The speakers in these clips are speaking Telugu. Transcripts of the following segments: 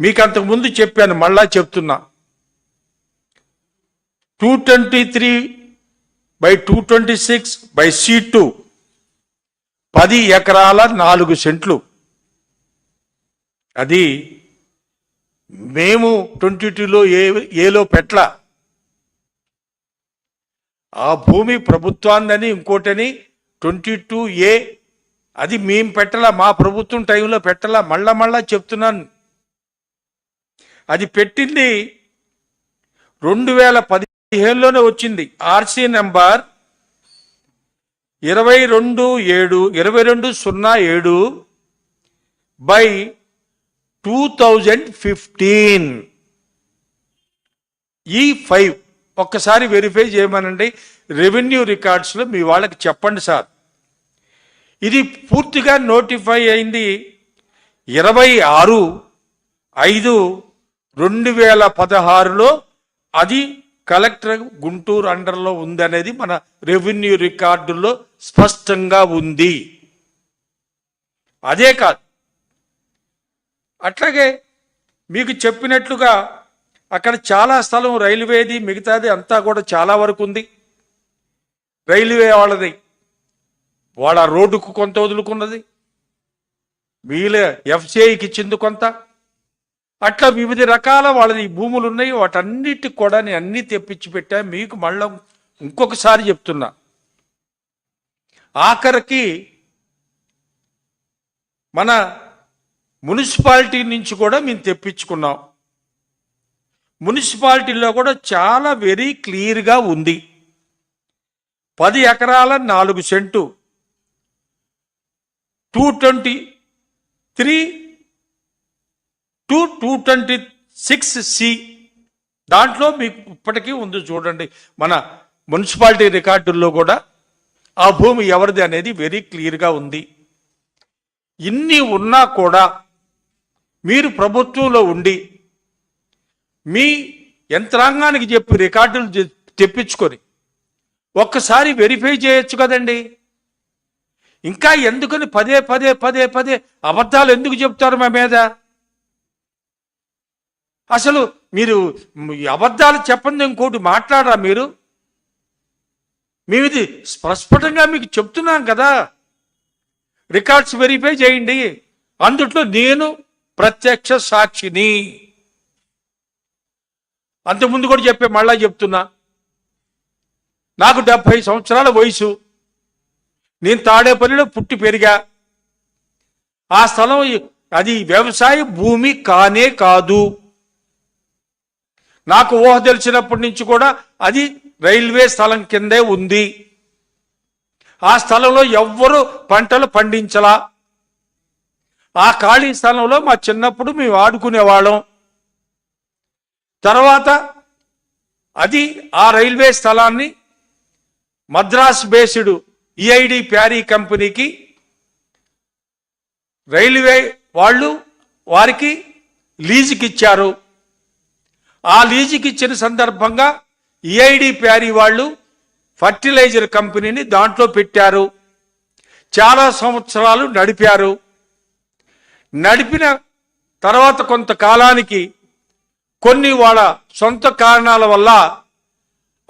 మీకు అంతకుముందు చెప్పాను మళ్ళా చెప్తున్నా. Two twenty three by two twenty six by C two పది ఎకరాల నాలుగు సెంట్లు. అది మేము ట్వంటీ టూలో ఏ ఏలో పెట్ల ఆ భూమి ప్రభుత్వాన్ని ఇంకోటని ట్వంటీ టూ ఏ అది మేము పెట్టలా మా ప్రభుత్వం టైంలో పెట్టలా మళ్ళా మళ్ళా చెప్తున్నాను. అది పెట్టింది రెండు వేల పదిహేనులోనే వచ్చింది. ఆర్సీ నెంబర్ ఇరవై రెండు ఏడు ఇరవై రెండు సున్నా ఏడు బై టూ థౌజండ్ ఫిఫ్టీన్. ఈ ఫైవ్ ఒక్కసారి వెరిఫై చేయమనండి. రెవెన్యూ రికార్డ్స్లో మీ వాళ్ళకి చెప్పండి సార్. ఇది పూర్తిగా నోటిఫై అయింది. ఇరవై ఆరు ఐదు రెండు వేల పదహారులో అది కలెక్టర్ గుంటూరు అండర్లో ఉందనేది మన రెవెన్యూ రికార్డుల్లో స్పష్టంగా ఉంది. అదే కాదు అట్లాగే మీకు చెప్పినట్లుగా అక్కడ చాలా స్థలం రైల్వేది మిగతాది అంతా కూడా చాలా వరకు ఉంది. రైల్వే వాళ్ళది వాళ్ళ రోడ్డుకు కొంత వదులుకున్నది. వీళ్ళ ఎఫ్సిఐకి ఇచ్చింది కొంత. అట్లా వివిధ రకాల వాళ్ళది భూములు ఉన్నాయి వాటన్నిటికి కూడా నేను అన్నీ తెప్పించి పెట్టా. మీకు మళ్ళా ఇంకొకసారి చెప్తున్నా. ఆఖరికి మన మున్సిపాలిటీ నుంచి కూడా మేము తెప్పించుకున్నాం. మున్సిపాలిటీలో కూడా చాలా వెరీ క్లియర్గా ఉంది. పది ఎకరాల నాలుగు cent. Two twenty three two two twenty six C. దాంట్లో మీకు ఇప్పటికీ ఉంది చూడండి. మన మున్సిపాలిటీ రికార్డుల్లో కూడా ఆ భూమి ఎవరిది అనేది వెరీ క్లియర్గా ఉంది. ఇన్ని ఉన్నా కూడా మీరు ప్రభుత్వంలో ఉండి మీ యంత్రాంగానికి చెప్పి రికార్డులు తెప్పించుకొని ఒక్కసారి వెరిఫై చేయొచ్చు కదండి. ఇంకా ఎందుకని పదే పదే పదే పదే అబద్ధాలు ఎందుకు చెప్తారు మా మీద? అసలు మీరు అబద్ధాలు చెప్పండి ఇంకోటి మాట్లాడరా మీరు? మేము ఇది స్పష్టంగా మీకు చెప్తున్నాం కదా. రికార్డ్స్ వెరిఫై చేయండి. అందుట్లో నేను ప్రత్యక్ష సాక్షిని. అంతకుముందు కూడా చెప్పే మళ్ళా చెప్తున్నా. నాకు డెబ్భై సంవత్సరాల వయసు. నేను తాడేపల్లిలో పుట్టి పెరిగా. ఆ స్థలం అది వ్యవసాయ భూమి కానే కాదు. నాకు ఊహ తెలిసినప్పటి నుంచి కూడా అది రైల్వే స్థలం కిందే ఉంది. ఆ స్థలంలో ఎవ్వరు పంటలు పండించలా. ఆ ఖాళీ స్థలంలో మా చిన్నప్పుడు మేము ఆడుకునేవాళ్ళం. తర్వాత అది ఆ రైల్వే స్థలాన్ని Madras based EID ప్యారీ company railway వాళ్ళు వారికి లీజుకి ఇచ్చారు ఆ లీజుకి ఇచ్చిన సందర్భంగా ఈఐడి ప్యారీ వాళ్ళు ఫర్టిలైజర్ కంపెనీని దాంట్లో పెట్టారు. చాలా సంవత్సరాలు నడిపారు. నడిపిన తర్వాత కొంతకాలానికి కొన్ని వాళ్ళ సొంత కారణాల వల్ల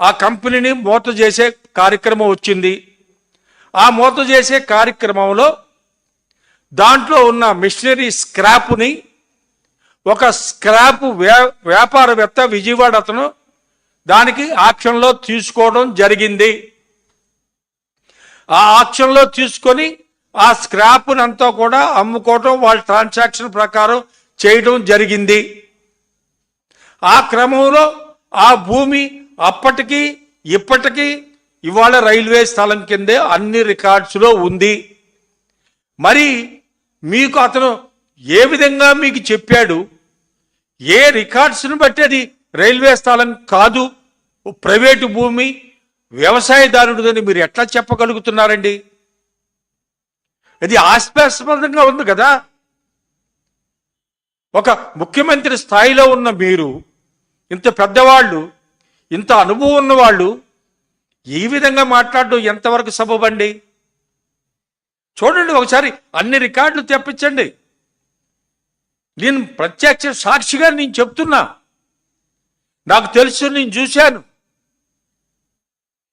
ఆ కంపెనీని మూత చేసే కార్యక్రమం వచ్చింది. ఆ మూత చేసే కార్యక్రమంలో దాంట్లో ఉన్న మిషనరీ స్క్రాప్ని ఒక స్క్రాప్ వ్యా వ్యాపారవేత్త విజయవాడ అతను దానికి ఆక్షన్లో తీసుకోవడం జరిగింది. ఆ ఆక్షన్లో తీసుకొని ఆ స్క్రాప్నంతా కూడా అమ్ముకోవడం వాళ్ళ ట్రాన్సాక్షన్ ప్రకారం చేయడం జరిగింది. ఆ క్రమంలో ఆ భూమి అప్పటికి ఇప్పటికీ ఇవాళ రైల్వే స్థలం కిందే అన్ని రికార్డ్స్లో ఉంది. మరి మీకు అతను ఏ విధంగా మీకు చెప్పాడు? ఏ రికార్డ్స్ను బట్టి అది రైల్వే స్థలం కాదు ప్రైవేటు భూమి వ్యవసాయదారుడిదని మీరు ఎట్లా చెప్పగలుగుతున్నారండి? ఇది ఆస్పాస్పదంగా ఉంది కదా. ఒక ముఖ్యమంత్రి స్థాయిలో ఉన్న మీరు ఇంత పెద్దవాళ్ళు ఇంత అనుభవం ఉన్నవాళ్ళు ఈ విధంగా మాట్లాడడం ఎంతవరకు సబబండి? చూడండి ఒకసారి అన్ని రికార్డులు తెప్పించండి. నేను ప్రత్యక్ష సాక్షిగా నేను చెప్తున్నా. నాకు తెలుసు నేను చూశాను.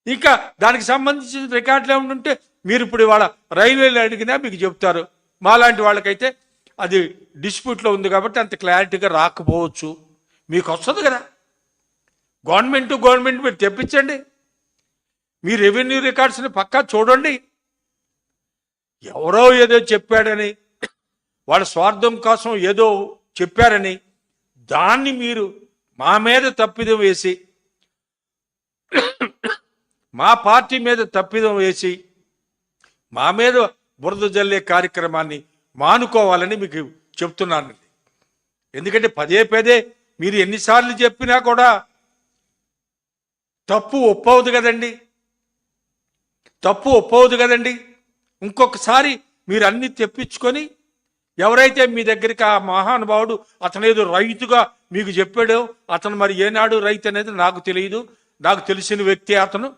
ఇంకా దానికి సంబంధించిన రికార్డులు ఏమైనా ఉంటే మీరు ఇప్పుడు ఇవాళ రైల్వేలు అడిగినా మీకు చెప్తారు. మాలాంటి వాళ్ళకైతే అది డిస్ప్యూట్లో ఉంది కాబట్టి అంత క్లారిటీగా రాకపోవచ్చు. మీకు వస్తుంది కదా. గవర్నమెంట్ గవర్నమెంట్ మీరు తెప్పించండి. మీ రెవెన్యూ రికార్డ్స్ని పక్కా చూడండి. ఎవరో ఏదో చెప్పాడని వాళ్ళ స్వార్థం కోసం ఏదో చెప్పారని దాన్ని మీరు మా మీద తప్పిదం వేసి మా పార్టీ మీద తప్పిదం వేసి మా మీద బురద జల్లే కార్యక్రమాన్ని మానుకోవాలని మీకు చెప్తున్నాను ఎందుకంటే పదే పదే మీరు ఎన్నిసార్లు చెప్పినా కూడా తప్పు ఒప్పవదు కదండి. తప్పు ఒప్పవదు కదండి. ఇంకొకసారి మీరు అన్ని తెప్పించుకొని ఎవరైతే మీ దగ్గరికి ఆ మహానుభావుడు అతనేదో ఏదో రైతుగా మీకు చెప్పాడో అతను మరి ఏనాడు రైతు అనేది నాకు తెలియదు. నాకు తెలిసిన వ్యక్తి అతను.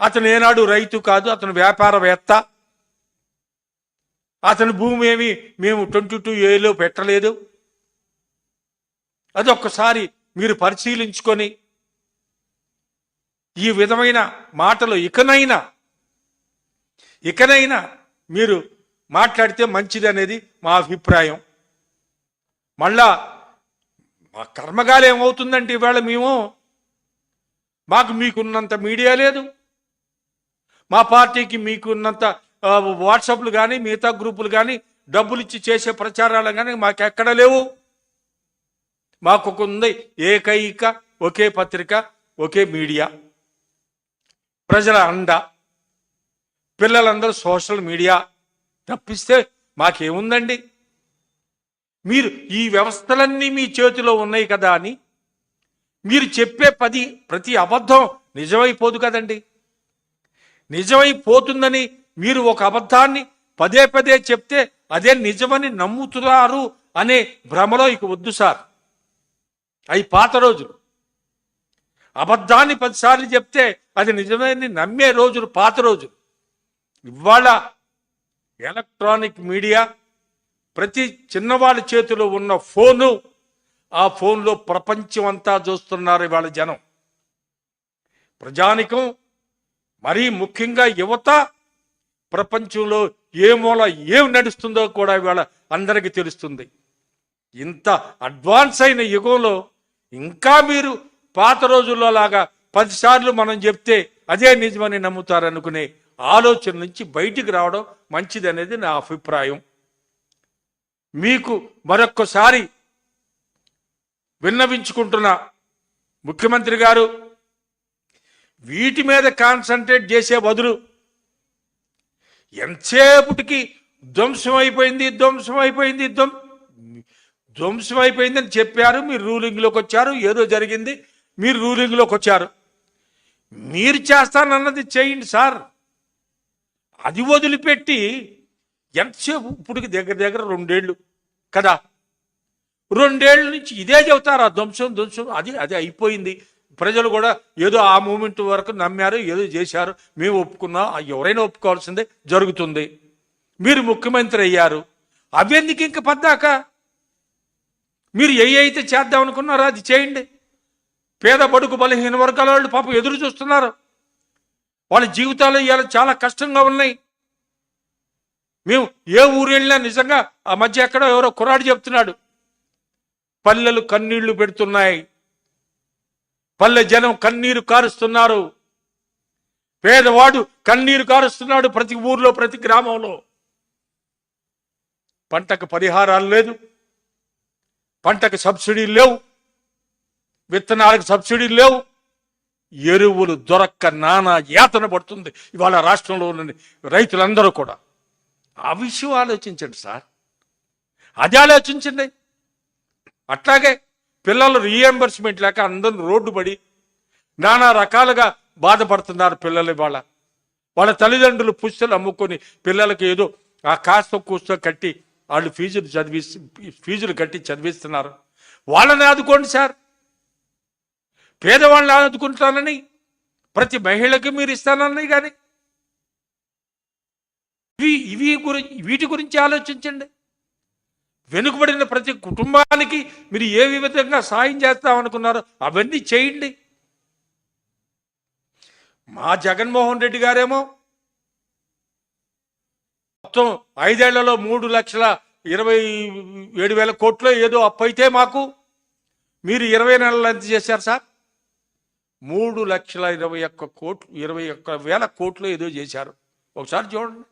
అతను ఏనాడు రైతు కాదు అతను వ్యాపారవేత్త. అతని భూమి ఏమి మేము ట్వంటీ టూ ఏలో పెట్టలేదు. అది ఒక్కసారి మీరు పరిశీలించుకొని ఈ విధమైన మాటలు ఇకనైనా ఇకనైనా మీరు మాట్లాడితే మంచిది అనేది మా అభిప్రాయం. మళ్ళా మా కర్మగాలు ఏమవుతుందంటే ఇవాళ మేము మాకు మీకున్నంత మీడియా లేదు. మా పార్టీకి మీకున్నంత వాట్సాప్లు కానీ మిగతా గ్రూపులు కానీ డబ్బులు ఇచ్చి చేసే ప్రచారాలు కానీ మాకు ఎక్కడ లేవు. మాకు ఒక ఉంది ఏకైక ఒకే పత్రిక ఒకే మీడియా. ప్రజల అండ. పిల్లలందరూ సోషల్ మీడియా. తప్పిస్తే మాకేముందండి? మీరు ఈ వ్యవస్థలన్నీ మీ చేతిలో ఉన్నాయి కదా అని మీరు చెప్పే పది ప్రతి అబద్ధం నిజమైపోదు కదండి. నిజమైపోతుందని మీరు ఒక అబద్ధాన్ని పదే పదే చెప్తే అదే నిజమని నమ్ముతున్నారు అనే భ్రమలో ఇక వద్దు సార్. అవి పాత రోజులు. అబద్ధాన్ని పదిసార్లు చెప్తే అది నిజమని నమ్మే రోజులు పాత రోజులు. ఇవాళ ఎలక్ట్రానిక్ మీడియా ప్రతి చిన్నవాళ్ళ చేతిలో ఉన్న ఫోను ఆ ఫోన్లో ప్రపంచం అంతా చూస్తున్నారు ఇవాళ జనం. ప్రజానికం మరీ ముఖ్యంగా యువత ప్రపంచంలో ఏ మూల ఏం నడుస్తుందో కూడా ఇవాళ అందరికీ తెలుస్తుంది. ఇంత అడ్వాన్స్ అయిన యుగంలో ఇంకా మీరు పాత రోజుల్లో లాగా పదిసార్లు మనం చెప్తే అదే నిజమని నమ్ముతారనుకునే ఆలోచన నుంచి బయటికి రావడం మంచిది అనేది నా అభిప్రాయం. మీకు మరొక్కసారి విన్నవించుకుంటున్నా ముఖ్యమంత్రి గారు వీటి మీద కాన్సన్ట్రేట్ చేసే బదులు ఎంతసేపటికి ధ్వంసం అయిపోయింది ధ్వంసం అయిపోయింది ధ్వం ధ్వంసం అయిపోయిందని చెప్పారు మీరు రూలింగ్లోకి వచ్చారు ఏదో జరిగింది మీరు రూలింగ్లోకి వచ్చారు. మీరు చేస్తానన్నది చేయండి సార్. అది వదిలిపెట్టి ఎంతసేపు ఇప్పుడు దగ్గర దగ్గర రెండేళ్ళు కదా? రెండేళ్ళ నుంచి ఇదే చెబుతారు ఆ ధ్వంసం ధ్వంసం అది అది అయిపోయింది. ప్రజలు కూడా ఏదో ఆ మూమెంట్ వరకు నమ్మారు ఏదో చేశారు మేము ఒప్పుకున్నాం ఆ ఎవరైనా ఒప్పుకోవాల్సిందే జరుగుతుంది. మీరు ముఖ్యమంత్రి అయ్యారు. అవెందుకు ఇంక పద్దాక? మీరు ఏ అయితే చేద్దాం అనుకున్నారో అది చేయండి. పేద బడుకు బలహీన వర్గాల వాళ్ళు పాపం ఎదురు చూస్తున్నారు. వాళ్ళ జీవితాలు ఇవాళ చాలా కష్టంగా ఉన్నాయి. మేము ఏ ఊరు వెళ్ళినా నిజంగా ఆ మధ్య ఎక్కడో ఎవరో కుర్రాడు చెప్తున్నాడు. పల్లెలు కన్నీళ్ళు పెడుతున్నాయి. పల్లె జనం కన్నీరు కారుస్తున్నారు. పేదవాడు కన్నీరు కారుస్తున్నాడు ప్రతి ఊర్లో ప్రతి గ్రామంలో. పంటకు పరిహారాలు లేదు. పంటకు సబ్సిడీలు లేవు. విత్తనాలకు సబ్సిడీలు లేవు. ఎరువులు దొరక్క నానా యాతన పడుతుంది. ఇవాళ రాష్ట్రంలో ఉన్న రైతులందరూ కూడా. ఆ విషయం ఆలోచించండి సార్. అది ఆలోచించండి. అట్లాగే పిల్లలు రీఎంబర్స్మెంట్ లేక అందరూ రోడ్డు పడి నానా రకాలుగా బాధపడుతున్నారు పిల్లలు ఇవాళ. వాళ్ళ తల్లిదండ్రులు పుస్తలు అమ్ముకొని పిల్లలకి ఏదో ఆ కాస్త కూస్తో కట్టి వాళ్ళు ఫీజులు చదివి ఫీజులు కట్టి చదివిస్తున్నారు. వాళ్ళని ఆదుకోండి సార్. పేదవాళ్ళని ఆదుకుంటానని ప్రతి మహిళకి మీరు ఇస్తానని కానీ ఇవి ఇవి గురించి వీటి గురించి ఆలోచించండి. వెనుకబడిన ప్రతి కుటుంబానికి మీరు ఏ విధంగా సాయం చేస్తామనుకున్నారో అవన్నీ చేయండి. మా జగన్మోహన్ రెడ్డి గారేమో మొత్తం ఐదేళ్ళలో మూడు లక్షల ఇరవై ఏడు వేల కోట్లు ఏదో అప్పు అయితే మాకు. మీరు ఇరవై నెలలు ఎంత చేశారు సార్? మూడు లక్షల ఇరవై ఒక్క కోట్లు ఇరవై ఒక్క వేల కోట్లు ఏదో చేశారు. ఒకసారి చూడండి.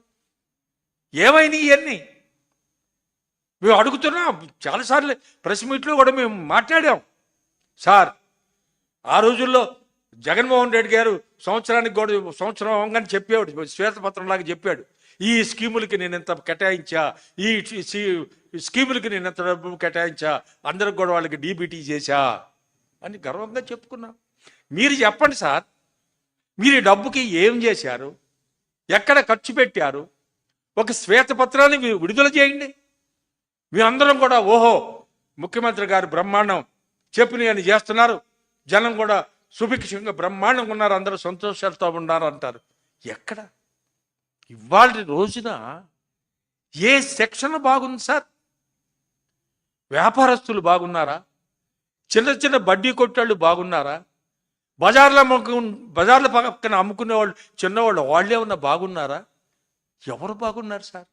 ఏమైనాయి ఇవన్నీ మేము అడుగుతున్నాం. చాలాసార్లు ప్రెస్ మీట్లో కూడా మేము మాట్లాడాం. సార్ ఆ రోజుల్లో జగన్మోహన్ రెడ్డి గారు సంవత్సరానికి కూడా సంవత్సరం అవగానే చెప్పాడు శ్వేతపత్రంలాగా చెప్పాడు. ఈ స్కీములకి నేను ఎంత కేటాయించా ఈ స్కీములకి నేను ఎంత డబ్బు కేటాయించా అందరికి కూడా వాళ్ళకి డీబీటీ చేశా అని గర్వంగా చెప్పుకున్నాం. మీరు చెప్పండి సార్. మీరు ఈ డబ్బుకి ఏం చేశారు? ఎక్కడ ఖర్చు పెట్టారు? ఒక శ్వేతపత్రాన్ని మీరు విడుదల చేయండి. మీరందరం కూడా ఓహో ముఖ్యమంత్రి గారు బ్రహ్మాండం చెప్పిన అని చేస్తున్నారు. జనం కూడా సుభిక్షంగా బ్రహ్మాండంగా ఉన్నారు. అందరూ సంతోషాలతో ఉన్నారు అంటారు. ఎక్కడ? ఇవాళ రోజున ఏ సెక్షన్ బాగుంది సార్? వ్యాపారస్తులు బాగున్నారా? చిన్న చిన్న బడ్డీ కొట్టాళ్ళు బాగున్నారా? బజార్లో అమ్ముకు బజార్ల పక్కన అమ్ముకునే వాళ్ళు చిన్నవాళ్ళు వాళ్ళే ఉన్న బాగున్నారా? ఎవరు బాగున్నారు సార్?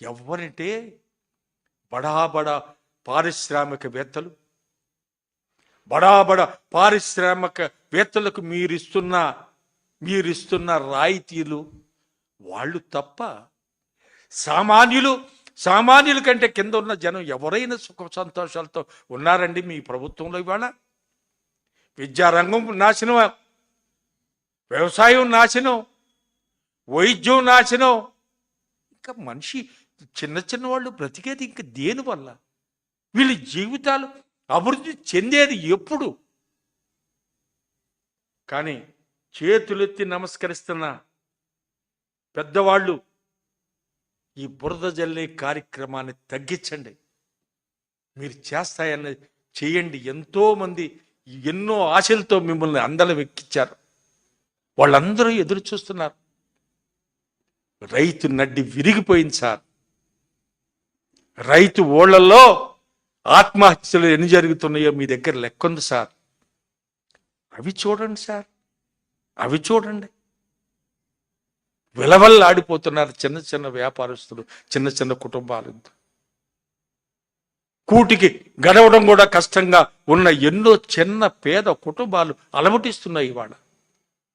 ఎవరంటే బడా బడా పారిశ్రామికవేత్తలు. బడా బడా పారిశ్రామికవేత్తలకు మీరిస్తున్న మీరిస్తున్న రాయితీలు వాళ్ళు తప్ప సామాన్యులు సామాన్యుల కంటే కింద ఉన్న జనం ఎవరైనా సుఖ సంతోషాలతో ఉన్నారండి మీ ప్రభుత్వంలో ఇవాళ? విద్యారంగం నాశనం వ్యవసాయం నాశనం? వైద్యం నాశనం? ఇంకా మనిషి చిన్న చిన్న వాళ్ళు బ్రతికేది ఇంకా దేనివల్ల? వీళ్ళ జీవితాలు అభివృద్ధి చెందేది ఎప్పుడు? కానీ చేతులెత్తి నమస్కరిస్తున్న పెద్దవాళ్ళు ఈ బురద జల్లే కార్యక్రమాన్ని తగ్గించండి. మీరు చేస్తాయన్న చేయండి. ఎంతోమంది ఎన్నో ఆశలతో మిమ్మల్ని అందలం ఎక్కించారు వాళ్ళందరూ ఎదురు చూస్తున్నారు. రైతు నడ్డి విరిగిపోయింది సార్. రైతు ఓళ్ళలో ఆత్మహత్యలు ఎన్ని జరుగుతున్నాయో మీ దగ్గర లెక్కుంది సార్. అవి చూడండి సార్. అవి చూడండి. విలవల్లాడిపోతున్నారు చిన్న చిన్న వ్యాపారస్తులు చిన్న చిన్న కుటుంబాలు. కూటికి గడవడం కూడా కష్టంగా ఉన్న ఎన్నో చిన్న పేద కుటుంబాలు అలమటిస్తున్నాయి ఇవాళ.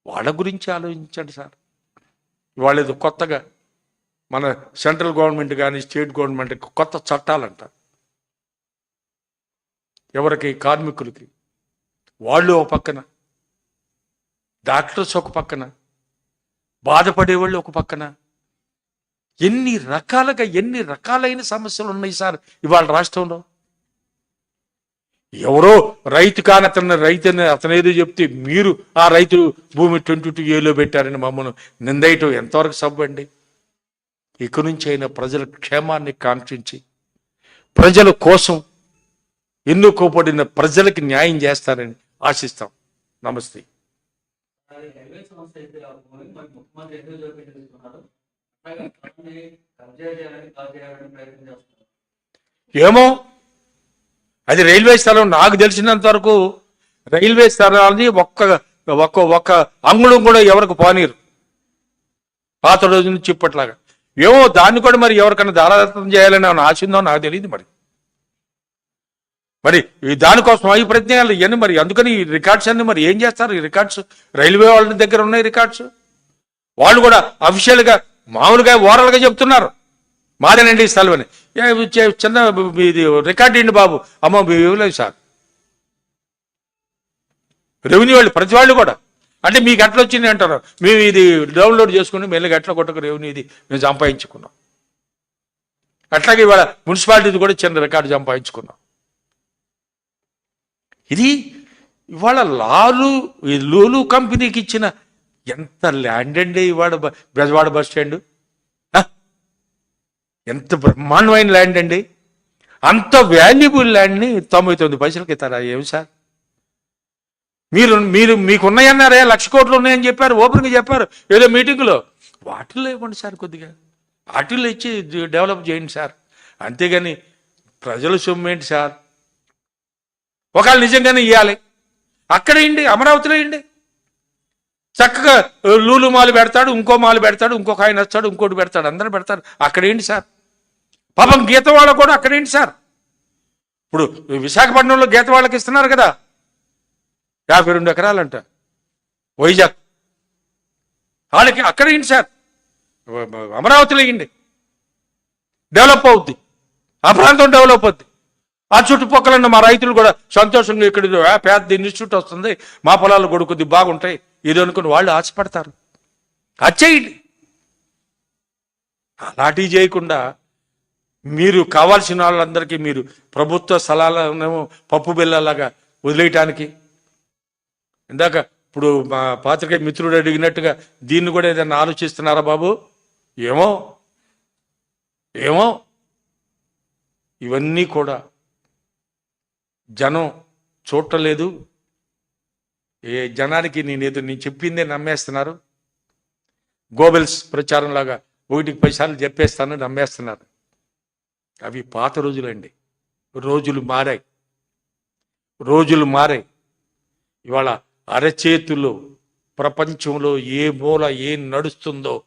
వాళ్ళ గురించి ఆలోచించండి సార్. ఇవాళ ఏదో కొత్తగా మన సెంట్రల్ గవర్నమెంట్ కానీ స్టేట్ గవర్నమెంట్ కొత్త చట్టాలంట. ఎవరికి? కార్మికులకి. వాళ్ళు ఒక పక్కన. డాక్టర్స్ ఒక పక్కన. బాధపడేవాళ్ళు ఒక పక్కన. ఎన్ని రకాలుగా ఎన్ని రకాలైన సమస్యలు ఉన్నాయి సార్ ఇవాళ రాష్ట్రంలో? ఎవరో రైతు కాని అతను రైతుని అతనేదో చెప్తే మీరు ఆ రైతు భూమి ట్వంటీ టూ ఏలో పెట్టారని మమ్మల్ని నిందేయటం ఎంతవరకు సబ్బండి ఇక నుంచి అయినా ప్రజల క్షేమాన్ని కాంక్షించి ప్రజల కోసం ఎన్నుకోబడిన ప్రజలకి న్యాయం చేస్తారని ఆశిస్తాం. నమస్తే. అయితే ముఖ్యమంత్రి ఏమో? అది రైల్వే స్థలం నాకు తెలిసినంత వరకు రైల్వే స్థలాన్ని ఒక్క ఒక్క ఒక్క అంగుళం కూడా ఎవరికి పోనీరు. పాత రోజు నుంచి ఇప్పట్లాగా. ఏమో దాన్ని కూడా మరి ఎవరికైనా దారాదత్తం చేయాలని ఏమైనా ఆశ ఉందో నాకు తెలియదు మరి. మరి ఈ దానికోసం ఈ ప్రయత్నాలు ఇవన్నీ మరి. అందుకని ఈ రికార్డ్స్ అన్ని మరి ఏం చేస్తారు? ఈ రికార్డ్స్ రైల్వే వాళ్ళ దగ్గర ఉన్నాయి రికార్డ్స్. వాళ్ళు కూడా అఫీషియల్గా మామూలుగా ఓరల్గా చెప్తున్నారు. మాదేనండి స్థలం అని చిన్న ఇది రికార్డ్ ఇండి బాబు. అమ్మ ఇవ్వలేదు సార్. రెవెన్యూ వాళ్ళు ప్రతి వాళ్ళు కూడా. అంటే మీకు ఎట్లా వచ్చింది అంటారు. మేము ఇది డౌన్లోడ్ చేసుకుని మెల్లగా ఎట్లా కొట్టక రెవెన్యూ ఇది మేము సంపాదించుకున్నాం. అట్లాగే ఇవాళ మున్సిపాలిటీది కూడా చిన్న రికార్డు సంపాదించుకున్నాం. ఇది ఇవాళ లాలు లూలు కంపెనీకి ఇచ్చిన ఎంత ల్యాండ్ అండి ఇవాళ బ- బెజవాడ బస్ స్టాండ్? ఎంత బ్రహ్మాండమైన ల్యాండ్ అండి. అంత వాల్యుబుల్ ల్యాండ్ని తొంభై తొమ్మిది పైసలకి ఇస్తారా? ఏమి సార్? మీరు మీరు మీకున్నాయన్నారే? లక్ష కోట్లు ఉన్నాయని చెప్పారు ఓపెన్గా చెప్పారు ఏదో మీటింగ్లో. వాటిల్లో ఇవ్వండి సార్ కొద్దిగా. వాటిల్లో ఇచ్చి డెవలప్ చేయండి సార్. అంతేగాని ప్రజల సొమ్ము ఏంటి సార్? ఒకవేళ నిజంగానే ఇవ్వాలి అక్కడ ఇండి అమరావతిలో ఇండి చక్కగా లూలు మాలు పెడతాడు ఇంకో మాలు పెడతాడు ఇంకొక ఆయన వస్తాడు ఇంకోటి పెడతాడు అందరూ పెడతారు. అక్కడేంటి సార్? పాపం గీత వాళ్ళకు కూడా అక్కడేంటి సార్? ఇప్పుడు విశాఖపట్నంలో గీత వాళ్ళకి ఇస్తున్నారు కదా. యాభై రెండు ఎకరాలంట. వైజాగ్. వాళ్ళకి అక్కడేంటి సార్? అమరావతిలో ఇండి డెవలప్ అవుద్ది. ఆ ప్రాంతం డెవలప్ అవుద్ది. ఆ చుట్టుపక్కల ఉన్న మా రైతులు కూడా సంతోషంగా ఇక్కడ ఇది, పెద్ద ఇన్స్టిట్యూట్ వస్తుంది. మా పొలాలు కొడుకుద్ది కొద్ది బాగుంటాయి ఇది అనుకుని వాళ్ళు ఆశపడతారు. అది చేయండి. అలాంటివి చేయకుండా మీరు కావాల్సిన వాళ్ళందరికీ మీరు ప్రభుత్వ స్థలాలను పప్పు బిల్లలాగా వదిలేయటానికి. ఇందాక ఇప్పుడు మా పాత్రిక మిత్రుడు అడిగినట్టుగా దీన్ని కూడా ఏదైనా ఆలోచిస్తున్నారా బాబు? ఏమో. ఏమో. ఇవన్నీ కూడా జనం చూడలేదు ఏ జనానికి నేను ఏదో నేను చెప్పిందే నమ్మేస్తున్నారు? గోబెల్స్ ప్రచారం లాగా ఒకటికి పైసార్లు చెప్పేస్తాను నమ్మేస్తున్నారు. అవి పాత రోజులండి. రోజులు మారాయి. రోజులు మారాయి. ఇవాళ అరచేతుల్లో ప్రపంచంలో ఏ మూల ఏం నడుస్తుందో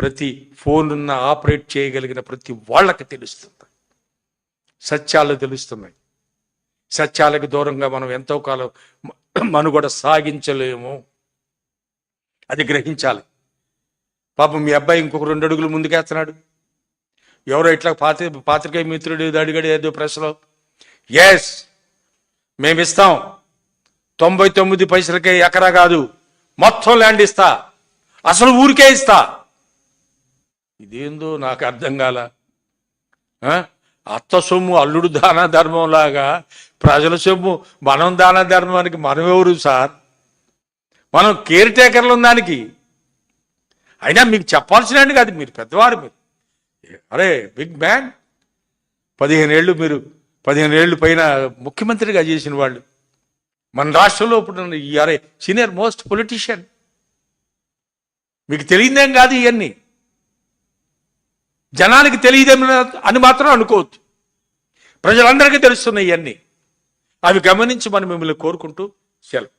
ప్రతి ఫోన్ ఉన్న ఆపరేట్ చేయగలిగిన ప్రతి వాళ్ళకి తెలుస్తుంది. సత్యాలు తెలుస్తున్నాయి. సత్యాలకు దూరంగా మనం ఎంతో కాలం మనుగడ సాగించలేము. అది గ్రహించాలి. పాపం మీ అబ్బాయి ఇంకొక రెండు అడుగులు ముందుకేస్తున్నాడు. ఎవరో ఇట్లా పాత్ర పాత్రికేయ మిత్రుడు అడిగాడు ఏదో ప్రశ్నలో. ఎస్ మేము ఇస్తాం. తొంభై తొమ్మిది పైసలకే ఎకరా కాదు. మొత్తం ల్యాండ్ ఇస్తా. అసలు ఊరికే ఇస్తా. ఇదేందో నాకు అర్థం కాల. అత్త సొమ్ము అల్లుడు దాన ధర్మం లాగా ప్రజల సొమ్ము మనం దాన ధర్మానికి మనం ఎవరు సార్? మనం కేర్ టేకర్లు ఉన్న దానికి. అయినా మీకు చెప్పాల్సిన కాదు మీరు పెద్దవారు మీరు. అరే బిగ్ మ్యాన్. పదిహేను ఏళ్ళు మీరు పదిహేను ఏళ్ళు పైన ముఖ్యమంత్రిగా చేసిన వాళ్ళు. మన రాష్ట్రంలో ఇప్పుడు అరే సీనియర్ మోస్ట్ పొలిటీషియన్ మీకు తెలియదేం కాదు ఇవన్నీ. జనానికి తెలియదేమో అని మాత్రం అనుకోవద్దు. ప్రజలందరికీ తెలుస్తున్నాయి ఇవన్నీ. అవి గమనించి మనం మిమ్మల్ని కోరుకుంటూ సెలవు.